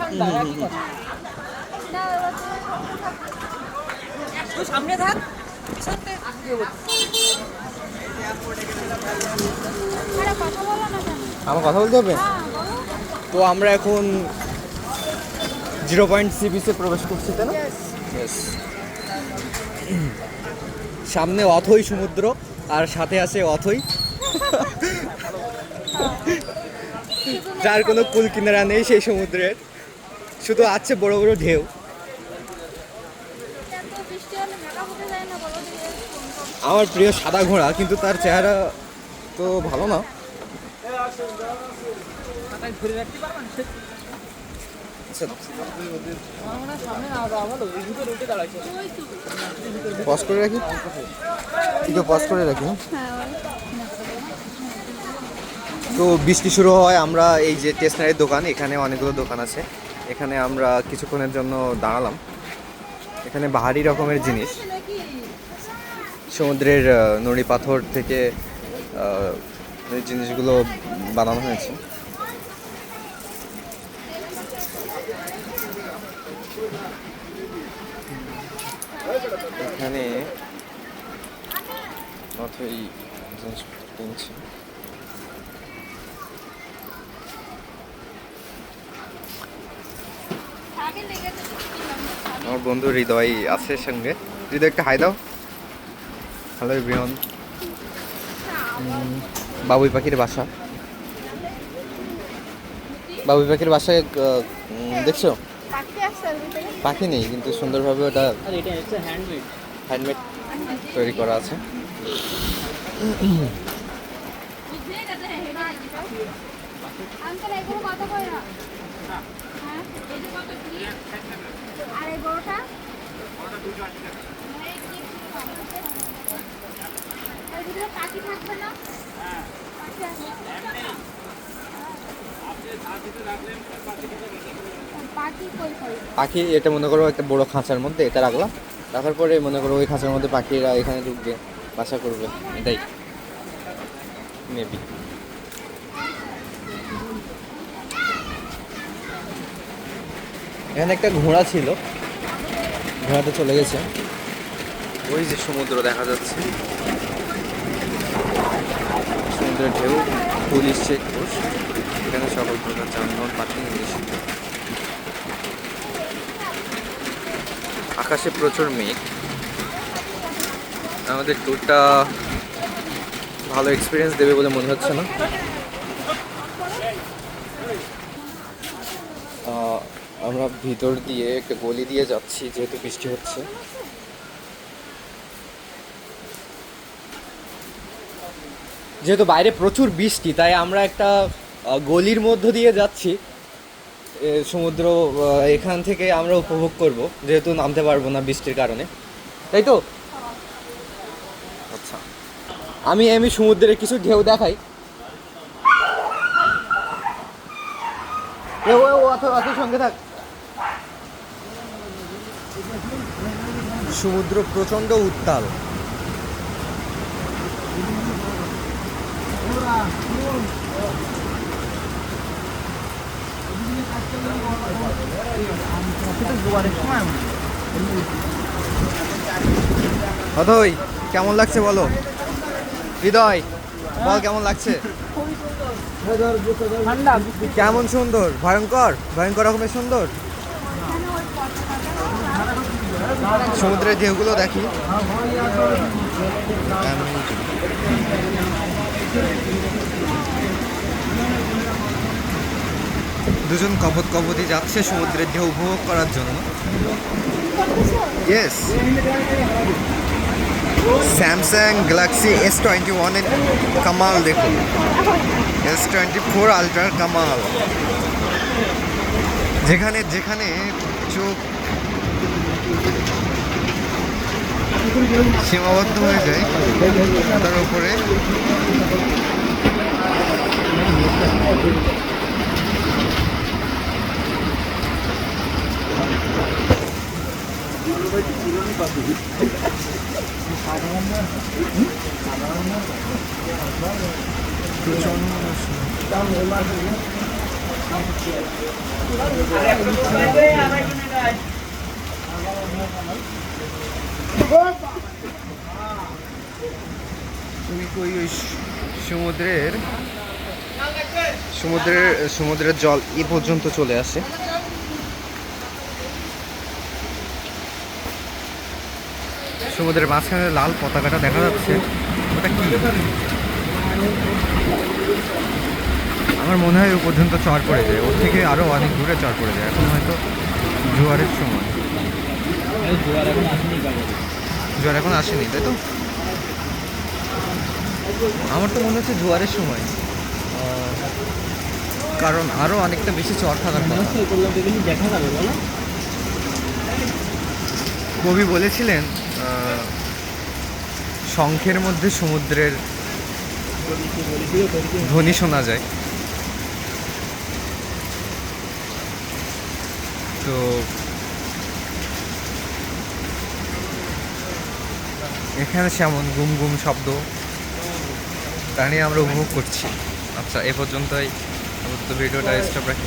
ঠান্ডা একই কথা তুই সামনে থাক। পিছনে আগে আরে কথা বলো না কেন আমার কথা বলতে হবে? হ্যাঁ তো আমরা এখন জিরো পয়েন্ট সি বিচে প্রবেশ করছি তাই না? Yes. সামনে অথই সমুদ্র আর সাথে আছে অথই। যার কোনো কুল কিনারা নেই সেই সমুদ্রের। শুধু আছে বড় বড় ঢেউ। আমার প্রিয় সাদা ঘোড়া, কিন্তু তার চেহারা তো ভালো না আচ্ছা করে রাখি করে। তো বৃষ্টি শুরু হয়, আমরা এই যে স্টেশনারির দোকান, এখানে অনেকগুলো দোকান আছে এখানে আমরা কিছুক্ষণের জন্য দাঁড়ালাম। এখানে বাহারি রকমের জিনিস। সমুদ্রের নুড়ি পাথর থেকে এই জিনিসগুলো বানানো হয়েছে। এখানে অথই জিনিস কিনছে আগে লেগেছে বৃষ্টি নামে। আমার বন্ধু হৃদয় আছে সঙ্গে। হৃদয়, একটা হাই দাও। হ্যালো এভরিওয়ান বাবুই পাখির বাসা। বাবুই পাখির বাসায় দেখছ? পাখি নেই, কিন্তু সুন্দরভাবে ওটা হ্যান্ডমেড তৈরি করা আছে। কত করে না? পাখি, এটা মনে করো একটা বড় খাঁচার মধ্যে, এটা রাখলাম। রাখার পরে মনে করো ওই খাঁচার মধ্যে পাখিরা এখানে ঢুকবে, বাসা করবে, এটাই। মেবি এখানে একটা ঘোড়া ছিল। ঘোড়াটা চলে গেছে। ওই যে সমুদ্র দেখা যাচ্ছে। সমুদ্রের ঢেউ, পুলিশ চেকপোস্ট এখানে সকল প্রকার যানবাহন পার্কিং নিষিদ্ধ আকাশে প্রচুর মেঘ। আমাদের ট্যুরটা ভালো এক্সপিরিয়েন্স দেবে বলে মনে হচ্ছে না। আমরা ভিতর দিয়ে একটা গলি দিয়ে যাচ্ছি যেহেতু বৃষ্টি হচ্ছে। যেহেতু বাইরে প্রচুর বৃষ্টি তাই আমরা একটা গলির মধ্য দিয়ে যাচ্ছি। সমুদ্র এখান থেকে আমরা উপভোগ করব যেহেতু নামতে পারব না বৃষ্টির কারণে। তাই তো? আচ্ছা। আমি আমি সমুদ্রের কিছু ঢেউ দেখাই। ও, অথ- অথ সঙ্গে থাক। সমুদ্র প্রচণ্ড উত্তাল। অথই কেমন লাগছে বলো? হৃদয় বল কেমন লাগছে? কেমন সুন্দর? ভয়ঙ্কর? ভয়ঙ্কর রকমের সুন্দর? সমুদ্রের ঢেউগুলো দেখি। দুজন কপত কপতি যাচ্ছে সমুদ্রের ঢেউ উপভোগ করার জন্য। Yes Samsung Galaxy S twenty ওয়ানের কামাল দেখুন। এস টোয়েন্টি ফোর আলট্রার কামাল। যেখানে যেখানে চোখ সীমাবদ্ধ হয়ে যায় তার উপরে। প্রচণ্ড ওই ওই ওই সমুদ্রের সমুদ্রের সমুদ্রের জল এ পর্যন্ত চলে আসে। সমুদ্রের মাঝখানে লাল পতাকাটা দেখা যাচ্ছে। ওটা কি? আমার মনে হয় ও পর্যন্ত চর পড়ে যায়। ওর থেকে আরও অনেক দূরে চর পড়ে যায়। এখন হয়তো জোয়ারের সময়। জোয়ার এখন আসেনি তাই তো? আমার তো মনে হচ্ছে জোয়ারের সময়। কারণ আরও অনেকটা বেশি চর থাকার কথা। কবি বলেছিলেন শঙ্খের মধ্যে সমুদ্রের ধ্বনি শোনা যায়। তো এখানে সেমন গুম গুম শব্দ। তা নিয়ে আমরা উপভোগ করছি। আচ্ছা এ পর্যন্তই। ভিডিওটা স্টপ রাখি।